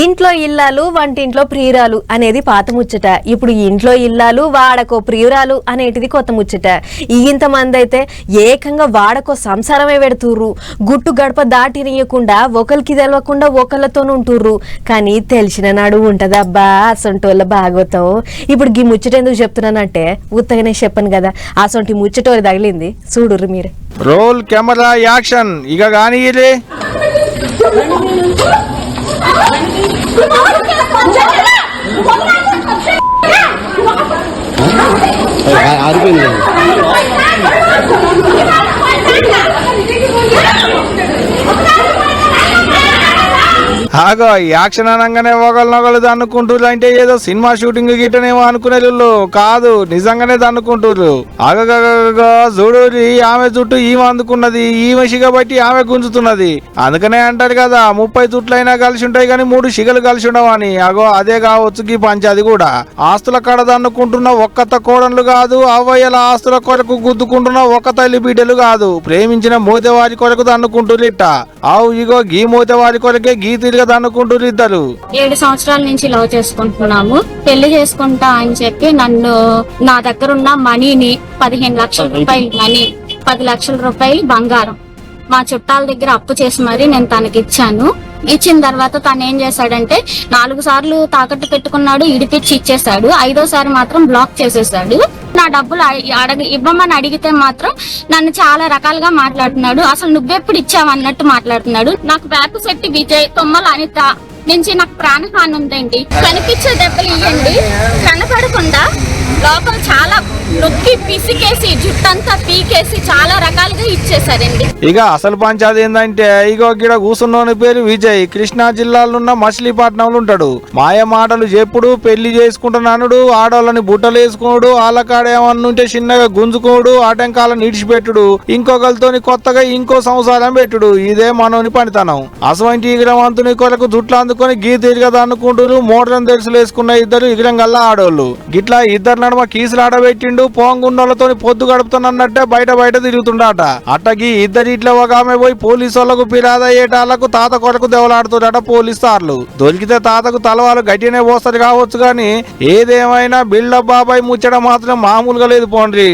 ఇంట్లో ఇల్లాలు వంటింట్లో ప్రియురాలు అనేది పాత ముచ్చట. ఇప్పుడు ఇంట్లో ఇల్లాలు వాడకో ప్రియురాలు అనేటిది కొత్త ముచ్చట. ఇంతమంది అయితే ఏకంగా వాడకో సంసారమే పెడుతుర్రు. గుట్టు గడప దాటినియకుండా ఒకరికి తెలవకుండా ఒకళ్ళతోనుంటుర్రు కానీ తెలిసిన నాడు ఉంటదబ్బా అసొంటోళ్ళ భాగవతం. ఇప్పుడు గీ ముచ్చట ఎందుకు చెప్తున్నానంటే ఉత్తగానే చెప్పను కదా అసొంటి ముచ్చటోరి తగిలింది. చూడుర్రు మీరే. Roll camera action. ఇక కానీ ఇది ఆరిపోయింది ఆగో యాక్షన్ అనగానే ఒకళ్ళనొకళ్ళు దన్నుకుంటుర్రు అంటే ఏదో సినిమా షూటింగ్ గిట్టనేమో అనుకునేళ్ళు కాదు నిజంగానే దన్నుకుంటుర్రు. ఆగగగగగ చూడు ఆమె చుట్టూ ఈమె అందుకున్నది ఈమె సిగ బట్టి ఆమె గుంజుతున్నది. అందుకనే అంటారు కదా ముప్పై చుట్లైనా కలిసి ఉంటాయి కానీ మూడు సిగలు కలిసి ఉండవని అగో అదే కావచ్చు గీ పంచాది కూడా. ఆస్తుల కడ దన్నుకుంటున్న ఒక్కత కోడన్లు కాదు అవయ్యల ఆస్తుల కొరకు గుద్దుకుంటున్న ఒక్క తల్లి బిడ్డలు కాదు. ప్రేమించిన మోతేవారి కొరకు దన్నుకుంటుర్రు ఇట్ట ఆవు ఇగో గీ మూతవారి కొరకే గీ తిరిగి దన్నుకుంటుర్రు ఇద్దరు? ఏడు సంవత్సరాల నుంచి లవ్ చేసుకుంటున్నాము. పెళ్ళి చేసుకుంటా అని చెప్పి నన్ను నా దగ్గర ఉన్న మనీని పదిహేను లక్షల రూపాయలు మనీ పది లక్షల రూపాయలు బంగారం మా చుట్టాల దగ్గర అప్పు చేసి మరి నేను తనకి ఇచ్చాను ఇచ్చిన తర్వాత తను ఏం చేశాడంటే నాలుగు సార్లు తాకట్టు పెట్టుకున్నాడు ఇడిపిచ్చి ఇచ్చేసాడు ఐదోసారి మాత్రం బ్లాక్ చేసేసాడు నా డబ్బులు అడగ ఇవ్వమని అడిగితే మాత్రం నన్ను చాలా రకాలుగా మాట్లాడుతున్నాడు. అసలు నువ్వెప్పుడు ఇచ్చావన్నట్టు మాట్లాడుతున్నాడు. నాకు వేప శెట్టి విజయ్ తొమ్మల అనిత నుంచి నాకు ప్రాణహాని ఉందండి. కనిపించే దెబ్బలు ఇవ్వండి కనపడకుండా లోపల చాలా నొక్కి పిసికేసి జుట్టంతా పీకేసి చాలా రకాలుగా ఇచ్చేసారండి ఇక అసలు పంచాది ఏంటంటే ఇగో గిడ కూసున్నోని పేరు విజయ్. కృష్ణా జిల్లాలో ఉన్న మచిలీపట్నంలో ఉంటాడు. మాయ మాటలు చెప్పుడు పెళ్ళి చేసుకుంటున్నానుడు ఆడవాళ్ళని బుట్టలు వేసుకోడు ఆలకాడేమన్నుంటే చిన్నగా గుంజుకోడు ఆటంకాలను ఇడిచిపెట్టుడు ఇంకొకరితోని కొత్తగా ఇంకో సంసారం పెట్టుడు. ఇదే మనోని పనితనం. అసవంటి ఇగ్రవంతుని కొరకు జుట్లు అందుకొని గీ తిరిగదు అనుకుంటారు మోడర్న్ దర్శలు వేసుకున్న ఇద్దరు ఇగ్రం గల్లా ఆడోళ్ళు. గిట్లా ఇద్దరు నడుమ కీసులు ఆడబెట్టిండు వాళ్ళతో పొద్దు గడుపుతున్నట్టే బయట బయట తిరుగుతుండట. అట్టకి ఇద్దరు ఇట్లా ఒక ఆమె పోయి పోలీసు వాళ్ళకు ఫిర్యాదు అయ్యేటాళ్ళకు తాత కొరకు దెవలాడుతుండట పోలీసు సార్లు దొరికితే తాతకు తలవాళ్ళు గట్టినే పోస్తారు కావచ్చు కానీ ఏదేమైనా బిల్డప్ బాబాయ్ ముచ్చట మాత్రం మామూలుగా లేదు పోండ్రి.